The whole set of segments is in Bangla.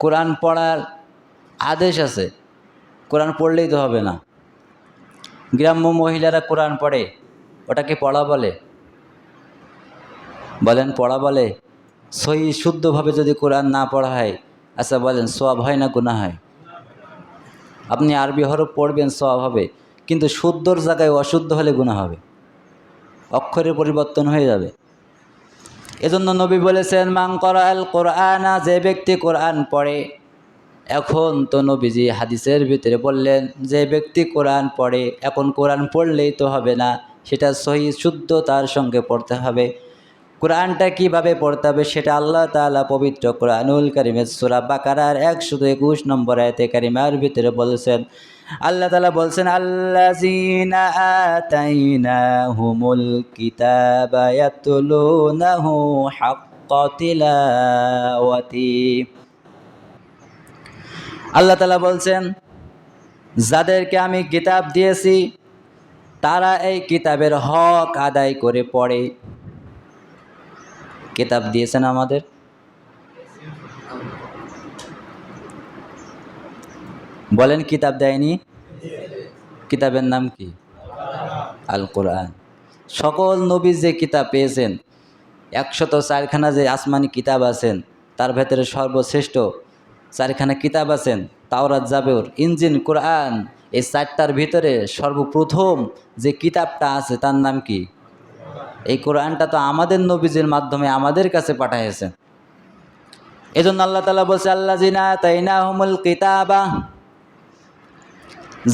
কোরআন পড়ার আদেশ আছে। কোরআন পড়লেই তো হবে না। গ্রাম্য মহিলারা কোরআন পড়ে, ওটাকে পড়া বলে। বলেন, পড়া বলে? সহি, শুদ্ধভাবে যদি কোরআন না পড়া হয় আচ্ছা বলেন সব হয় না গুণা হয়? আপনি আরবি হরফ পড়বেন সব হবে। কিন্তু শুদ্ধর জায়গায় অশুদ্ধ হলে গুণা হবে। অক্ষরের পরিবর্তন হয়ে যাবে। এজন্য নবী বলেছেন মাং আল কোরআনা যে ব্যক্তি কোরআন পড়ে। এখন তো নবীজি হাদিসের ভিতরে বললেন, যে ব্যক্তি কোরআন পড়ে, এখন কোরআন পড়লেই তো হবে না, সেটা সহি শুদ্ধ তার সঙ্গে পড়তে হবে। কোরআনটা কীভাবে পড়তে হবে সেটা আল্লাহ তাআলা পবিত্র কোরআনুল কারিমের সুরা বাকারার একশো একুশ নম্বর আয়তে কারিমার ভিতরে বলেছেন। আল্লাহ তাআলা বলছেন হাক্কা তিলাওয়াতি। আল্লাহ তালা বলছেন, যাদেরকে আমি কিতাব দিয়েছি, তারা এই কিতাবের হক আদায় করে পড়ে। কিতাব দিয়েছেন আমাদের। বলেন, কিতাব দেয়নি? কিতাবের নাম কি? আল কোরআন সকল নবী যে কিতাব পেয়েছেন, একশত চারখানা যে আসমানি কিতাব আছেন, তার ভেতরে সর্বশ্রেষ্ঠ চারখানা কিতাব আছেন, তাওরাত জাবের ইঞ্জিন কোরআন, এই চারটার ভিতরে সর্বপ্রথম যে কিতাবটা আছে, তার নাম কি? এই কোরআনটা তো আমাদের নবীজির মাধ্যমে আমাদের কাছে পাঠাইছেন এজন্য আল্লাহ তালা বলছে আল্লাহ জিনা তাইনা হুমুল কিতাবা।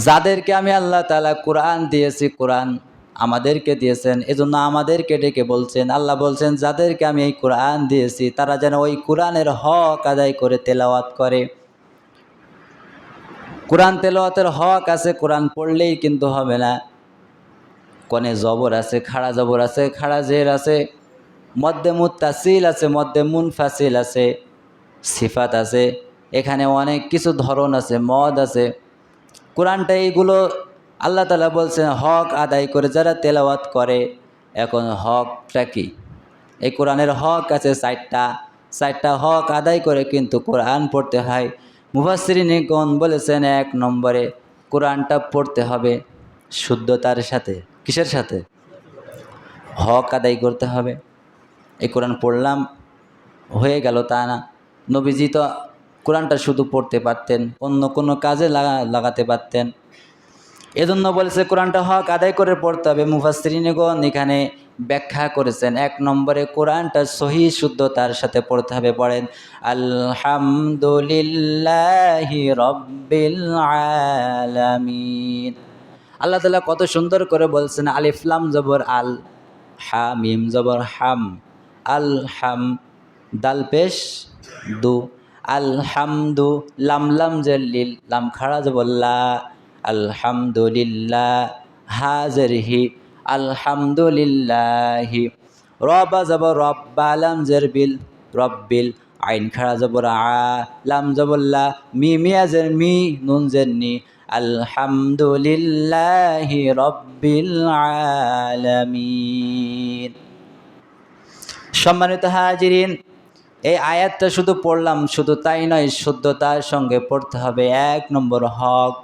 যাদেরকে আমি আল্লাহ তালা কোরআন দিয়েছি, কোরআন আমাদেরকে দিয়েছেন, এজন্য আমাদেরকে ডেকে বলছেন, আল্লাহ বলছেন, যাদেরকে আমি এই কোরআন দিয়েছি, তারা যেন ওই কোরআনের হক আদায় করে তেলাওয়াত করে। কোরআন তেলাওয়াতের হক আছে, কোরআন পড়লেই কিন্তু হবে না। কনে জবর আছে, খাড়া জবর আছে, খাড়া জের আছে মধ্যে মুত্তাসিল আছে মধ্যে মুনফাসিল আছে, সিফাত আছে, এখানে অনেক কিছু ধরন আছে, মদ আছে। কোরআনটা এইগুলো আল্লাহ তালা বলছেন, হক আদায় করে যারা তেলাওয়াত করে, এখন হকটা কি? এই কোরআনের হক আছে চারটা চারটা হক আদায় করে কিন্তু কোরআন পড়তে হয়। মুফাসরিনিগণ বলেছেন, এক নম্বরে কোরআনটা পড়তে হবে শুদ্ধতার সাথে। কিসের সাথে? হক আদায় করতে হবে। এই কোরআন পড়লাম, হয়ে গেল তা না। নবীজি তো কোরআনটা শুধু পড়তে পারতেন, অন্য কোনো কাজে লাগা, লাগাতে পারতেন। এজন্য বলেছে, কোরআনটা হক আদায় করে পড়তে হবে। মুফাসরিনগণ এখানে ব্যাখ্যা করেছেন, এক নম্বরে কোরআনটা সহি শুদ্ধতার সাথে পড়তে হবে। পড়েন, আলহামদুলিল্লাহি রব্বিল আলামিন। আল্লাহ তালা কত সুন্দর করে বলছেন আলিফলাম জবর আল হা মিম জবর হাম, আল হাম, দাল পেশ, দু আলহামদু লাম লাম জলিল লাম খাড়া জবল্লা আলহামদুলিল্লাহ হাজর হি, আলহামদুলিল্লাহি, রবা যাব রব্বা লাম জরবিল রব্বিল, আইন খাড়া জবর আ, লাম জবল্লা মি মিয়া জের মি, নুন জের নি আলহামদুলিল্লাহি রব্বিল আলামিন। সম্মানিত হাজিরিন, এই আয়াতটা শুধু পড়লাম, শুধু তাই নয়, শুদ্ধতার সঙ্গে পড়তে হবে এক নম্বর হক।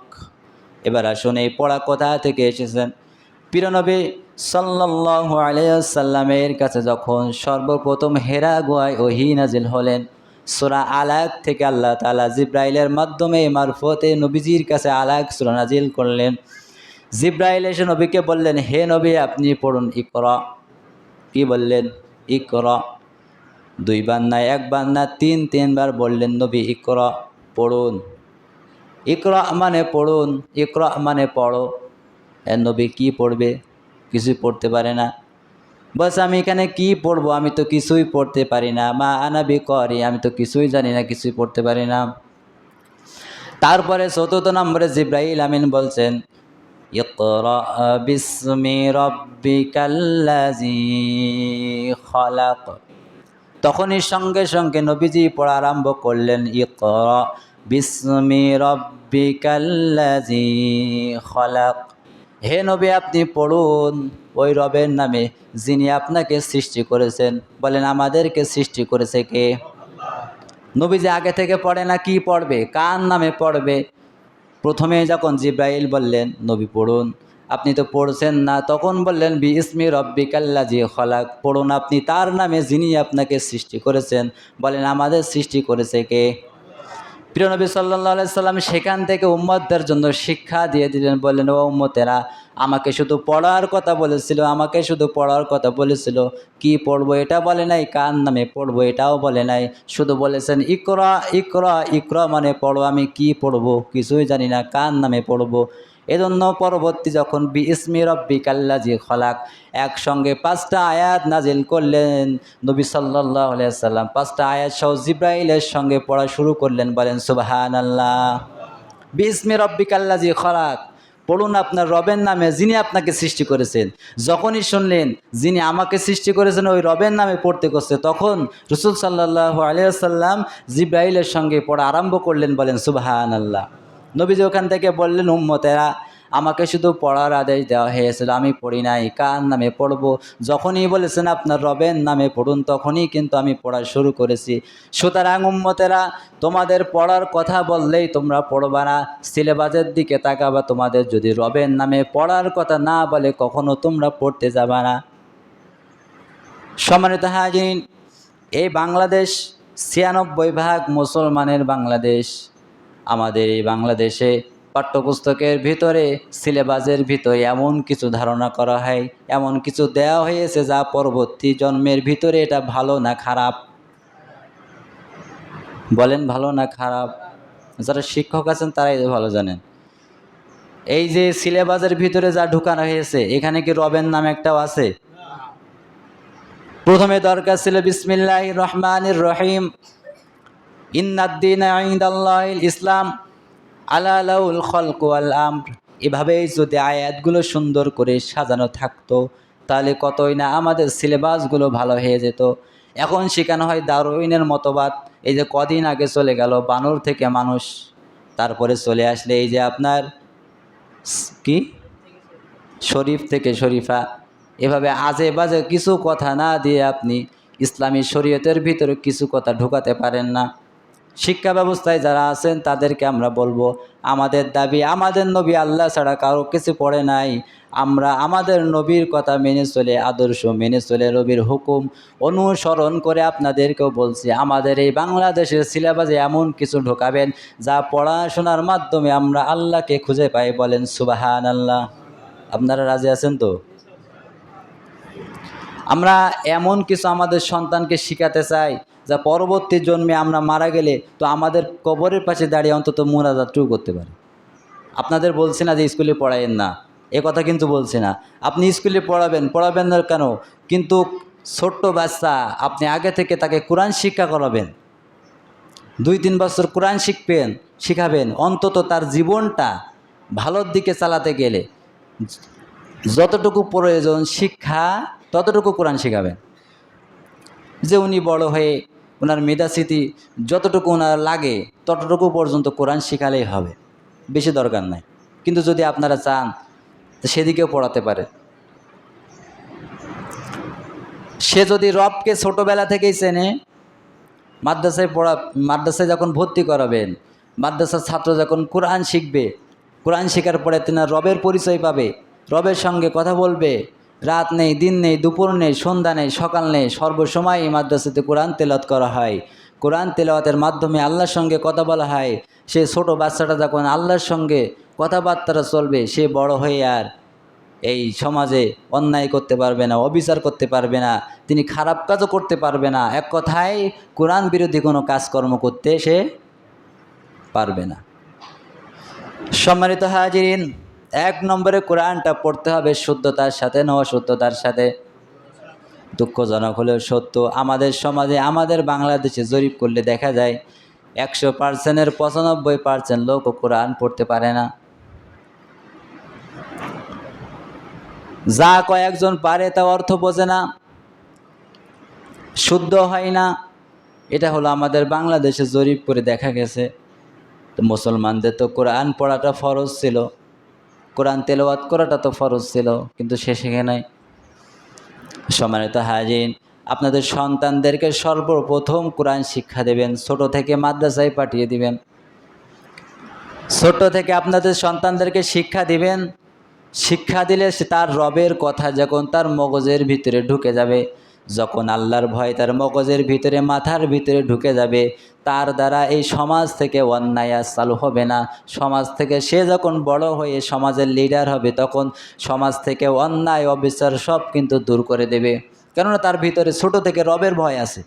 এবার আসুন, এই পড়া কোথা থেকে এসেছেন? পিরনবী সাল্লাল্লাহু আলাইসাল্লামের কাছে যখন সর্বপ্রথম হেরা গোয়ায় ওহি নাজিল হলেন সোরা আলাক থেকে আল্লাহ তালা জিব্রাইলের মাধ্যমে মারফতে নবীজির কাছে আলাক সোরা নাজিল করলেন। জিব্রাইল এসে নবীকে বললেন, হে নবী, আপনি পড়ুন ইকরা। কি বললেন? ইকরা। দুইবার না একবার না তিন, তিনবার বললেন, নবী, ইকরা, পড়ুন। ইকরা মানে পড়ুন, ইকরা মানে পড়ো। নবী, কি পড়বে? কিছুই পড়তে পারে না। বস, আমি এখানে কি পড়ব? আমি তো কিছুই পড়তে পারি না। মা আনাবি করি, আমি তো কিছুই জানি না, কিছুই পড়তে পারি না। তারপরে চতুর্থ নম্বরে জিব্রাহিল আমিন বলছেন তখনই সঙ্গে সঙ্গে নবীজি পড়া আরম্ভ করলেন, ইকরা বিস্মি রব্বিকাল্লাজি খলাক। হে নবী, আপনি পড়ুন। ওই রবের নামে যিনি আপনাকে সৃষ্টি করেছেন। বলেন, আমাদেরকে সৃষ্টি করেছে কে? নবীজি আগে থেকে পড়ে না কি পড়বে? কার নামে পড়বে? প্রথমে যখন জিব্রাইল বললেন, নবী, পড়ুন। আপনি তো পড়ছেন না। তখন বললেন বি ইসমি রব্বি কাল্লা জি খলাক। পড়ুন আপনি, তার নামে যিনি আপনাকে সৃষ্টি করেছেন। বলেন, আমাদের সৃষ্টি করেছে কে? প্রিয় নবী সাল্লাহ সাল্লাম সেখান থেকে উম্মতদের জন্য শিক্ষা দিয়ে দিলেন, বললেন, ও উম্মতেরা, আমাকে শুধু পড়ার কথা বলেছিল, আমাকে শুধু পড়ার কথা বলেছিল। কি পড়ব এটা বলে নাই, কার নামে পড়ব এটাও বলে নাই। শুধু বলেছেন, ইকরা ইকরা ইকরা মানে পড়ো, আমি কি পড়ব কিছুই জানি না, কার নামে পড়ব? এজন্য পরবর্তী যখন বি ইসমি রব্বি কাল্লাজি খলাক, একসঙ্গে পাঁচটা আয়াত নাজিল করলেন নবী সাল্লাহ সাল্লাম। পাঁচটা আয়াত সহ জিব্রাইলের সঙ্গে পড়া শুরু করলেন, বলেন সুবাহান আল্লাহ বি ইসমি রব্বি কাল্লাজি খলাক, পড়ুন আপনার রবের নামে যিনি আপনাকে সৃষ্টি করেছেন। যখনই শুনলেন যিনি আমাকে সৃষ্টি করেছেন, ওই রবের নামে পড়তে করছে, তখন রসুল সাল্লাহ আলিয়াল্লাম জিব্রাইলের সঙ্গে পড়া আরম্ভ করলেন, বলেন সুবাহান আল্লাহ নবীজি ওখান থেকে বললেন, উম্মতেরা, আমাকে শুধু পড়ার আদেশ দেওয়া হয়েছিল, আমি পড়ি নাই। কার নামে পড়ব? যখনই বলেছেন, আপনার রবের নামে পড়ুন তখনই কিন্তু আমি পড়া শুরু করেছি। সুতরাং উম্মতেরা, তোমাদের পড়ার কথা বললেই তোমরা পড়বা না। সিলেবাসের দিকে তাকাবা, তোমাদের যদি রবের নামে পড়ার কথা না বলে, কখনো তোমরা পড়তে যাবা না। সম্মানিত হাজিন এই বাংলাদেশ ছিয়ানব্বই ভাগ মুসলমানের বাংলাদেশ। আমাদের এই বাংলাদেশে পাঠ্যপুস্তকের ভিতরে সিলেবাসের ভিতরে এমন কিছু ধারণা করা হয়, এমন কিছু দেওয়া হয়েছে যা পরবর্তী জন্মের ভিতরে এটা ভালো না খারাপ? বলেন ভালো না খারাপ? যারা শিক্ষক আছেন তারাই ভালো জানেন। এই যে সিলেবাসের ভিতরে যা ঢুকানো হয়েছে, এখানে কি রবের নাম একটাও আছে? প্রথমে দরকার ছিল বিসমিল্লাহ রহমানির রহিম। ইসলাম আলাউল খলক এভাবেই যদি আয়াতগুলো সুন্দর করে সাজানো থাকতো, তাহলে কতই না আমাদের সিলেবাসগুলো ভালো হয়ে যেত। এখন শেখানো হয় দারুইনের মতবাদ, এই যে কদিন আগে চলে গেল বানর থেকে মানুষ, তারপরে চলে আসলে এই যে আপনার কি? শরীফ থেকে শরীফা। এভাবে আজে বাজে কিছু কথা না দিয়ে আপনি ইসলামী শরীয়তের ভিতরে কিছু কথা ঢোকাতে পারেন না। শিক্ষা ব্যবস্থায় যারা আছেন, তাদেরকে আমরা বলব, আমাদের দাবি, আমাদের নবী আল্লাহ ছাড়া কারও কিছু পড়ে নাই। আমরা আমাদের নবীর কথা মেনে চলে, আদর্শ মেনে চলে নবীর হুকুম অনুসরণ করে আপনাদেরকেও বলছি, আমাদের এই বাংলাদেশের সিলেবাসে এমন কিছু ঢোকাবেন, যা পড়াশোনার মাধ্যমে আমরা আল্লাহকে খুঁজে পাই বলেন সুবাহান আল্লাহ আপনারা রাজি আছেন তো? আমরা এমন কিছু আমাদের সন্তানকে শিখাতে চাই যা পরবর্তী জন্মে আমরা মারা গেলে তো আমাদের কবরের পাশে দাঁড়িয়ে অন্তত মোনাজাতটুকু করতে পারি। আপনাদের বলছি না যে স্কুলে পড়াইয়েন না। এ কথা কিন্তু বলছি না। আপনি স্কুলে পড়াবেন পড়াবেন না কেন? কিন্তু ছোট্ট বাচ্চা, আপনি আগে থেকে তাকে কোরআন শিক্ষা করাবেন। দুই তিন বছর কোরআন শিখবেন, শিখাবেন, অন্তত তার জীবনটা ভালোর দিকে চালাতে গেলে যতটুকু প্রয়োজন শিক্ষা, ততটুকু কোরআন শেখাবেন। যে উনি বড় হয়ে ওনার মেধাস্মৃতি যতটুকু ওনার লাগে, ততটুকু পর্যন্ত কোরআন শেখালেই হবে। বেশি দরকার নাই। কিন্তু যদি আপনারা চান সেদিকেও পড়াতে পারে সে যদি রবকে ছোটোবেলা থেকেই চেনে, মাদ্রাসায় পড়া, মাদ্রাসায় যখন ভর্তি করাবেন, মাদ্রাসার ছাত্র যখন কোরআন শিখবে, কোরআন শেখার পরে তেনার রবের পরিচয় পাবে, রবের সঙ্গে কথা বলবে রাত নেই, দিন নেই, দুপুর নেই, সন্ধ্যা নেই, সকাল নেই, সর্বসময় এই মাদ্রাসাতে কোরআন তেলত করা হয়। কোরআন তেলাওয়াতের মাধ্যমে আল্লাহর সঙ্গে কথা বলা হয়। সে ছোট বাচ্চাটা যখন আল্লাহর সঙ্গে কথাবার্তাটা চলবে, সে বড় হয়ে আর এই সমাজে অন্যায় করতে পারবে না, অবিচার করতে পারবে না, তিনি খারাপ কাজও করতে পারবে না, এক কথায় কোরআন বিরোধী কোনো কাজকর্ম করতে সে পারবে না। সম্মানিত হাজিরিন এক নম্বরে কোরআনটা পড়তে হবে শুদ্ধতার সাথে নয় শুদ্ধতার সাথে। দুঃখজনক হলেও সত্য, আমাদের সমাজে, আমাদের বাংলাদেশে জরিপ করলে দেখা যায় একশো পার্সেন্টের পঁচানব্বই পার্সেন্ট লোক কোরআন পড়তে পারে না। যা কয়েকজন পারে তা অর্থ বোঝে না, শুদ্ধ হয় না। এটা হলো আমাদের বাংলাদেশে জরিপ করে দেখা গেছে। তো মুসলমানদের তো কোরআন পড়াটা ফরজ ছিল। কোরআন তেলাওয়াত করাটা তো ফরজ ছিল, কিন্তু সে শেখে নাই। সম্মানিত হাজিন আপনাদের সন্তানদেরকে সর্বপ্রথম কোরআন শিক্ষা দেবেন, ছোট থেকে মাদ্রাসায় পাঠিয়ে দিবেন। ছোট থেকে আপনাদের সন্তানদেরকে শিক্ষা দিবেন শিক্ষা দিলে সে তার রবের কথা যখন তার মগজের ভিতরে ঢুকে যাবে, যখন আল্লাহর ভয় তার মগজের ভিতরে, মাথার ভিতরে ঢুকে যাবে, তার দ্বারা এই সমাজ থেকে অন্যায় আর চালু হবে না। সমাজ থেকে সে যখন বড় হয়ে সমাজের লিডার হবে, তখন সমাজ থেকে অন্যায়, অবিচার সব কিন্তু দূর করে দেবে। কেননা তার ভিতরে ছোট থেকে রবের ভয় আছে।